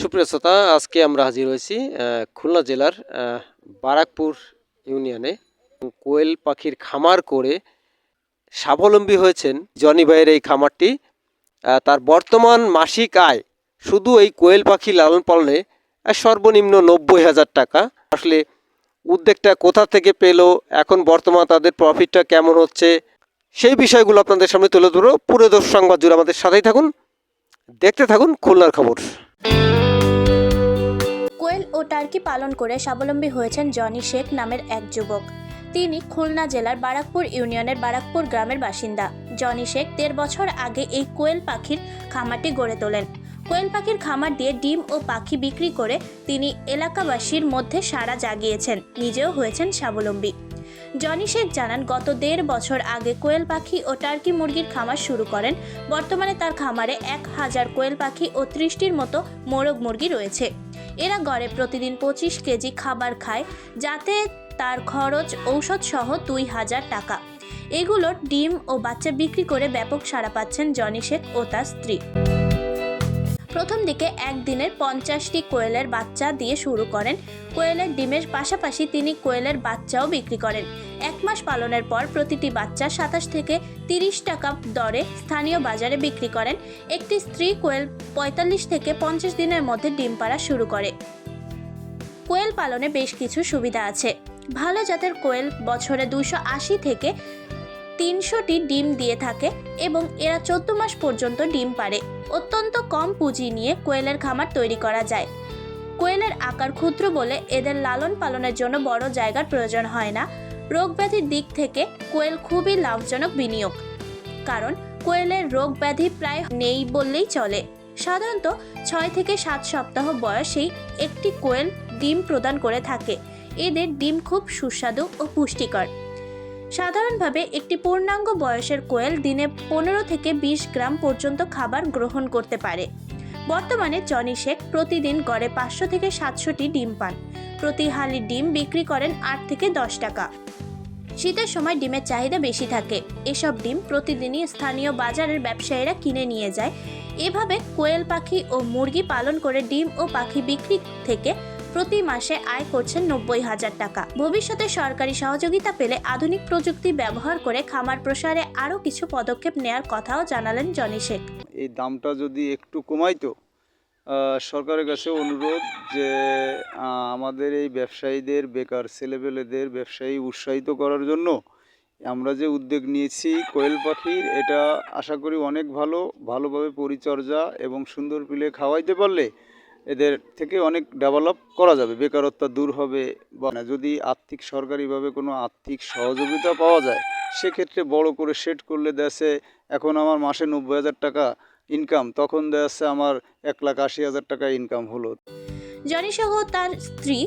সুপ্রিয় শ্রোতা, আজকে আমরা হাজির হয়েছি খুলনা জেলার বারাকপুর ইউনিয়নে। কোয়েল পাখির খামার করে স্বাবলম্বী হয়েছেন জনি ভাইয়ের এই খামারটি। তার বর্তমান মাসিক আয় শুধু এই কোয়েল পাখি লালন পালনে সর্বনিম্ন নব্বই হাজার টাকা। আসলে উদ্যোগটা কোথা থেকে পেল, এখন বর্তমান তাদের প্রফিটটা কেমন হচ্ছে, সেই বিষয়গুলো আপনাদের সামনে তুলে ধরো পুরো দর্শক সংবাদ জুড়ে আমাদের সাথেই থাকুন, দেখতে থাকুন খুলনার খবর। টার্কি পালন করে স্বাবলম্বী হয়েছেন জনি শেখ নামের এক যুবক। তিনি খুলনা জেলার বারাকপুর ইউনিয়নের বারাকপুর গ্রামের বাসিন্দা। জনি শেখ দেড় বছর আগে এই কোয়েল পাখির খামারটি গড়ে তোলেন। কোয়েল পাখির খামার দিয়ে ডিম ও পাখি বিক্রি করে তিনি এলাকাবাসীর মধ্যে সাড়া জাগিয়েছেন, নিজেও হয়েছেন স্বাবলম্বী। জনি শেখ জানান, গত দেড় বছর আগে কোয়েল পাখি ও টার্কি মুরগির খামার শুরু করেন। বর্তমানে তার খামারে এক হাজার কোয়েল পাখি ও ত্রিশটির মতো মোরগ মুরগি রয়েছে। এরা গড়ে প্রতিদিন পঁচিশ কেজি খাবার খায়, যাতে তার খরচ ঔষধ সহ দুই হাজার টাকা। এগুলোর ডিম ও বাচ্চা বিক্রি করে ব্যাপক সাড়া পাচ্ছেন জনি শেখ ও তার স্ত্রী। প্রথম দিকে একদিনের পঞ্চাশটি কোয়েলের বাচ্চা দিয়ে শুরু করেন। কোয়েলের ডিমের পাশাপাশি তিনি কোয়েলের বাচ্চাও বিক্রি করেন। এক মাস পালনের পর প্রতিটি বাচ্চা সাতাশ থেকে তিরিশ টাকা দরে স্থানীয় বাজারে বিক্রি করেন। একটি স্ত্রী কোয়েল পঁয়তাল্লিশ থেকে পঞ্চাশ দিনের মধ্যে ডিম পাড়া শুরু করে। কোয়েল পালনে বেশ কিছু সুবিধা আছে। ভালো জাতের কোয়েল বছরে দুশো আশি থেকে তিনশোটি ডিম দিয়ে থাকে এবং এরা চোদ্দ মাস পর্যন্ত ডিম পারে অত্যন্ত কম পুঁজি নিয়ে কোয়েলের খামার তৈরি করা যায়। কোয়েলের আকার ক্ষুদ্র বলে এদের লালন পালনের জন্য বড় জায়গার প্রয়োজন হয় না। রোগ ব্যাধির দিক থেকে কোয়েল খুবই লাভজনক বিনিয়োগ। কারণ কোয়েলের রোগ ব্যাধি প্রায় নেই বললেই চলে। সাধারণত ছয় থেকে সাত সপ্তাহ বয়সেই একটি কোয়েল ডিম প্রদান করে থাকে। এদের ডিম খুব সুস্বাদু ও পুষ্টিকর। সাধারণভাবে একটি পূর্ণাঙ্গ বয়সের কোয়েল দিনে পনেরো থেকে বিশ গ্রাম পর্যন্ত খাবার গ্রহণ করতে পারে। বর্তমানে জনি শেখ প্রতিদিন গড়ে পাঁচশো থেকে সাতশোটি ডিম পান। প্রতি হালি ডিম বিক্রি করেন আট থেকে দশ টাকা। শীতের সময় ডিমের চাহিদা বেশি থাকে। এসব ডিম প্রতিদিনই স্থানীয় বাজারের ব্যবসায়ীরা কিনে নিয়ে যায়। এভাবে কোয়েল পাখি ও মুরগি পালন করে ডিম ও পাখি বিক্রি থেকে প্রতি মাসে আয় করছেন নব্বই হাজার টাকা। ভবিষ্যতে সরকারি সহযোগিতা পেলে আধুনিক প্রযুক্তি ব্যবহার করে খামার প্রসারে আরও কিছু পদক্ষেপ নেয়ার কথাও জানালেন জনি শেখ। এই দামটা যদি একটু কমাইতো সরকারের কাছে অনুরোধ যে আমাদের এই ব্যবসায়ীদের, বেকার ছেলেপেলেদের ব্যবসায়ী উৎসাহিত করার জন্য আমরা যে উদ্যোগ নিয়েছি কোয়েল পাখির, এটা আশা করি অনেক ভালো, ভালোভাবে পরিচর্যা এবং সুন্দর পিলে খাওয়াইতে পারলে এদের থেকে অনেক ডেভেলপ করা যাবে। বেকারত্ব দূর হবে বা যদি আর্থিক, সরকারিভাবে কোনো আর্থিক সহযোগিতা পাওয়া যায়, সেক্ষেত্রে বড় করে সেট করলে দেশে এখন আমার মাসে নব্বই হাজার টাকা ইনকাম তখন দেখা যাচ্ছে আমার এক লাখ আশি হাজার টাকা ইনকাম হলো। জনি সহ তার স্ত্রী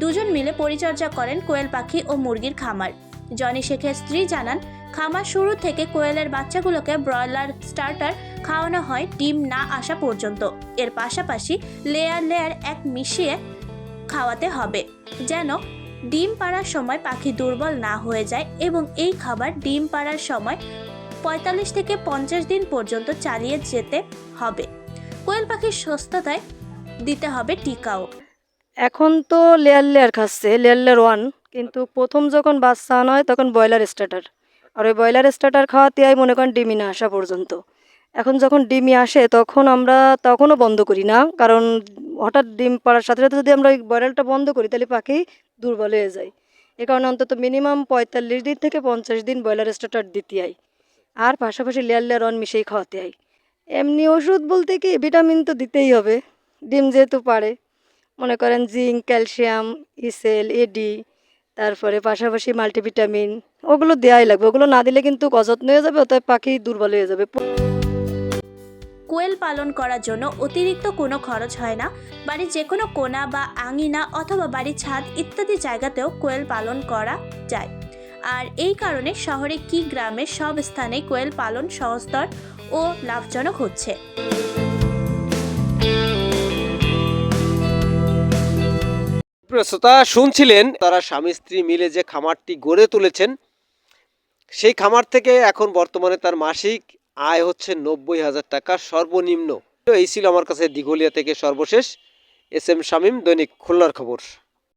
দুজন মিলে পরিচর্যা করেন কোয়েল পাখি ও মুরগির খামার। জনি শেখের স্ত্রী জানান, খামার শুরু থেকে কোয়েলের বাচ্চাগুলোকে ব্রয়লার স্টার্টার খাওয়ানো হয় ডিম না আসা পর্যন্ত। এর পাশাপাশি লেয়ার লেয়ার এক মিশিয়ে খাওয়াতে হবে, যেন ডিম পাড়ার সময় পাখি দুর্বল না হয়ে যায় এবং এই খাবার ডিম পাড়ার সময় পঁয়তাল্লিশ থেকে পঞ্চাশ দিন পর্যন্ত চালিয়ে যেতে হবে। কোয়েল পাখির সুস্থতায় দিতে হবে টিকাও। এখন তো লেয়ার লেয়ার খাচ্ছে, লেয়ার লেয়ার ওয়ান, কিন্তু প্রথম যখন বাচ্চা আনা হয় তখন ব্রয়লার স্টার্টার। আর ওই ব্রয়লার স্টার্টার খাওয়াতে হয় মনে করেন ডিমি না আসা পর্যন্ত। এখন যখন ডিমি আসে তখন আমরা তখনও বন্ধ করি না, কারণ হঠাৎ ডিম পাড়ার সাথে সাথে যদি আমরা ওই ব্রয়লারটা বন্ধ করি তাহলে পাখি দুর্বল হয়ে যায়। এ কারণে অন্তত মিনিমাম পঁয়তাল্লিশ দিন থেকে পঞ্চাশ দিন ব্রয়লার স্টার্টার দিতে হয় আর পাশাপাশি লেয়ার লেয়ার ওয়ান মিশিয়ে খাওয়াতে হয়। এমনি ওষুধ বলতে কি, ভিটামিন তো দিতেই হবে। ডিম যেহেতু পারে। মনে করেন জিঙ্ক, ক্যালসিয়াম, ইসেল এডি তারপরে পাশাপাশি মাল্টিভিটামিন, ওগুলো দেওয়াই লাগবে। ওগুলো না দিলে কিন্তু অযত্ন হয়ে যাবে, অতএব পাখি দুর্বল হয়ে যাবে। কোয়েল পালন করার জন্য অতিরিক্ত কোনো খরচ হয় না। বাড়ির যে কোনো কোনা বা আঙিনা অথবা বাড়ির ছাদ ইত্যাদি জায়গাতেও কোয়েল পালন করা যায়। আর এই কারণে শহরে কি গ্রামে সব স্থানে কোয়েল পালন সহজতর ও লাভজনক হচ্ছে। শ্রোতা, শুনছিলেন তারা স্বামী স্ত্রী মিলে যে খামারটি গড়ে তুলেছেন, সেই খামার থেকে এখন বর্তমানে তার মাসিক আয় হচ্ছে নব্বই হাজার টাকা সর্বনিম্ন। এই ছিল আমার কাছে দিঘলিয়া থেকে সর্বশেষ। এস এম শামীম, দৈনিক খুলনার খবর।